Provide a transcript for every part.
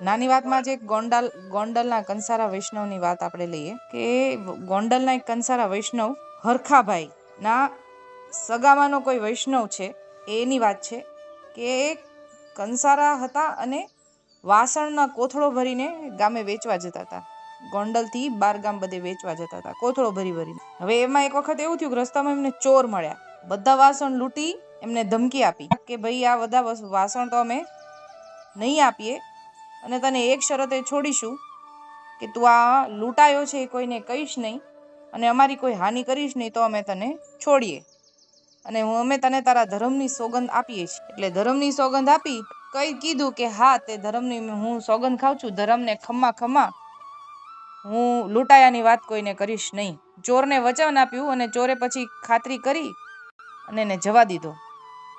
નાની વાતમાં જે ગોંડલ, ગોંડલના કંસારા વૈષ્ણવની વાત આપણે લઈએ કે ગોંડલના એક કંસારા વૈષ્ણવ હરખાભાઈ ના સગામાનો કોઈ વૈષ્ણવ છે, એની વાત છે કે કંસારા હતા અને વાસણના કોથળો ભરીને ગામે વેચવા જતા હતા. ગોંડલથી બાર ગામ બધે વેચવા જતા હતા, કોથળો ભરી ભરીને. હવે એમાં એક વખત એવું થયું કે રસ્તામાં એમને ચોર મળ્યા. બધા વાસણ લૂંટી એમને ધમકી આપી કે ભાઈ આ બધા વાસણ તો અમે નહીં આપીએ અને તને એક શરતે છોડીશું કે તું આ લૂંટાયો છે એ કોઈને કહીશ નહીં અને અમારી કોઈ હાનિ કરીશ નહીં તો અમે તને છોડીએ. અને હું અમે તને તારા ધર્મની સોગંદ આપીએ છીએ. એટલે ધર્મની સોગંદ આપી કઈ કીધું કે હા, તે ધર્મની હું સોગંદ ખાઉં છું. ધર્મને ખમ્મા ખમ્મા હું લૂંટાયાની વાત કોઈને કરીશ નહીં. ચોરને વચન આપ્યું અને ચોરે પછી ખાતરી કરી અને એને જવા દીધો.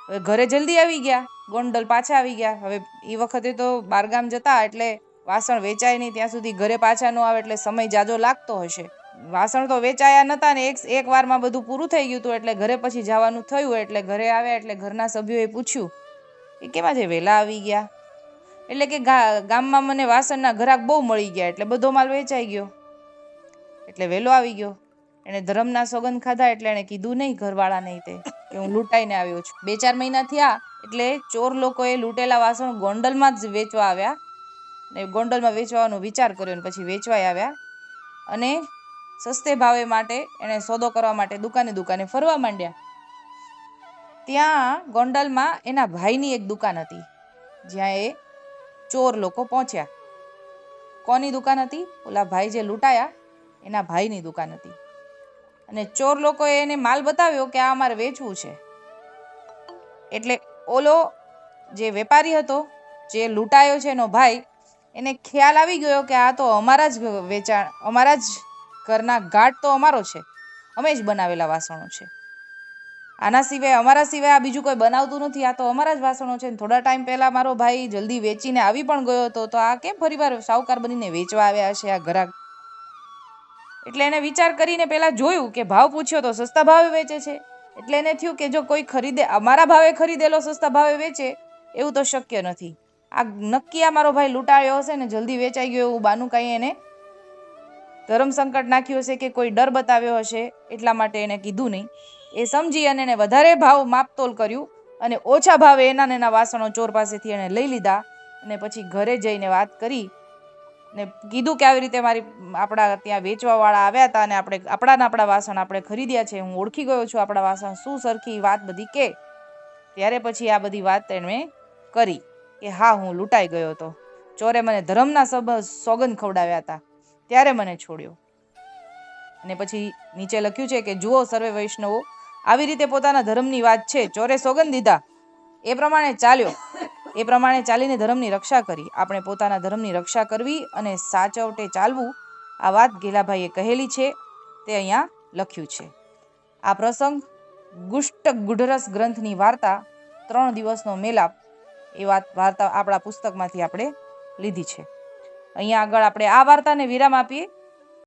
હવે ઘરે જલ્દી આવી ગયા, ગોંડલ પાછા આવી ગયા. હવે એ વખતે તો બારગામ જતા એટલે વાસણ વેચાય નહીં, ત્યાં સુધી ઘરે પાછા ન આવે એટલે સમય જાજો લાગતો હશે. વાસણ તો વેચાયા નતા ને એક એક વારમાં બધું પૂરું થઈ ગયું હતું એટલે ઘરે પછી જવાનું થયું એટલે ઘરે આવ્યા એટલે ઘરના સભ્યોએ પૂછ્યું કે કેમાં છે વહેલા આવી ગયા? એટલે કે ગામમાં મને વાસણના ઘરાક બહુ મળી ગયા એટલે બધો માલ વેચાઈ ગયો. એટલે વહેલો આવી ગયો. એણે ધર્મના સોગંદ ખાધા એટલે એણે કીધું નહીં ઘરવાળા નહીં તે, કે હું લૂંટાઈને આવ્યો છું. બે ચાર મહિના થયા એટલે ચોર લોકોએ લૂંટેલા વાસણ ગોંડલમાં જ વેચવા આવ્યા. ને ગોંડલમાં વેચવાનો વિચાર કર્યો ને પછી વેચવાય આવ્યા. અને સસ્તે ભાવે માટે એણે સોદો કરવા માટે દુકાને દુકાને ફરવા માંડ્યા. ત્યાં ગોંડલમાં એના ભાઈની એક દુકાન હતી, જ્યાં એ ચોર લોકો પહોંચ્યા. કોની દુકાન હતી? ઓલા ભાઈ જે લૂંટાયા, એના ભાઈની દુકાન હતી. અને ચોર લોકોએ એને માલ બતાવ્યો કે આ અમારે વેચવું છે. એટલે ઓલો જે વેપારી હતો, જે લૂંટાયો છે એનો ભાઈ, એને ખ્યાલ આવી ગયો કે આ તો અમારા જ વેચાણ, અમારા જ ઘરના ઘાટ તો અમારો છે. અમે જ બનાવેલા વાસણો છે. આના સિવાય, અમારા સિવાય આ બીજું કોઈ બનાવતું નથી. આ તો અમારા જ વાસણો છે થોડા ટાઈમ પહેલાં મારો ભાઈ જલ્દી વેચીને આવી પણ ગયો હતો. તો આ કેમ ફરીવાર સાવકાર બનીને વેચવા આવ્યા છે? આ ઘરાક એટલે એને વિચાર કરીને પહેલાં જોયું કે ભાવ પૂછ્યો તો સસ્તા ભાવે વેચે છે. એટલે એને થયું કે જો કોઈ ખરીદે, અમારા ભાવે ખરીદેલો સસ્તા ભાવે વેચે, એવું તો શક્ય નથી. આ નક્કી આ મારો ભાઈ લૂંટાયો હશે ને જલ્દી વેચાઈ ગયો એવું બાનું કાંઈ એને ધર્મ સંકટ નાખ્યું હશે કે કોઈ ડર બતાવ્યો હશે, એટલા માટે એને કીધું નહીં. એ સમજી અને એને વધારે ભાવ માપતોલ કર્યું અને ઓછા ભાવે એના એના વાસણો ચોર પાસેથી એણે લઈ લીધા અને પછી ઘરે જઈને વાત કરી ને કીધું કે આવી રીતે મારી, આપણા ત્યાં વેચવાવાળા આવ્યા હતા અને આપણે, આપણાના આપણા વાસણ આપણે ખરીદ્યા છે, હું ઓળખી ગયો છું આપણા વાસણ, શું સરખી વાત બધી કે? ત્યારે પછી આ બધી વાત એણે કરી કે હા, હું લૂંટાઈ ગયો હતો. ચોરે મને ધર્મના સબ, સોગંદ ખવડાવ્યા હતા. ત્યારે મને છોડ્યો. અને પછી નીચે લખ્યું છે કે, જુઓ સર્વે વૈષ્ણવો, આવી રીતે પોતાના ધર્મની વાત છે, ચોરે સોગંદ દીધા. એ પ્રમાણે ચાલ્યો. એ પ્રમાણે ચાલીને ધર્મની રક્ષા કરી. આપણે પોતાના ધર્મની રક્ષા કરવી અને સાચવટે ચાલવું, આ વાત ગેલાભાઈએ કહેલી છે, તે અહીંયા લખ્યું છે. આ પ્રસંગ ગુષ્ટ ગુઢરસ ગ્રંથની વાર્તા, ત્રણ દિવસનો મેલાપ, એ વાત વાર્તા આપણા પુસ્તકમાંથી આપણે લીધી છે. અહીંયા આગળ આપણે આ વાર્તાને વિરામ આપીએ.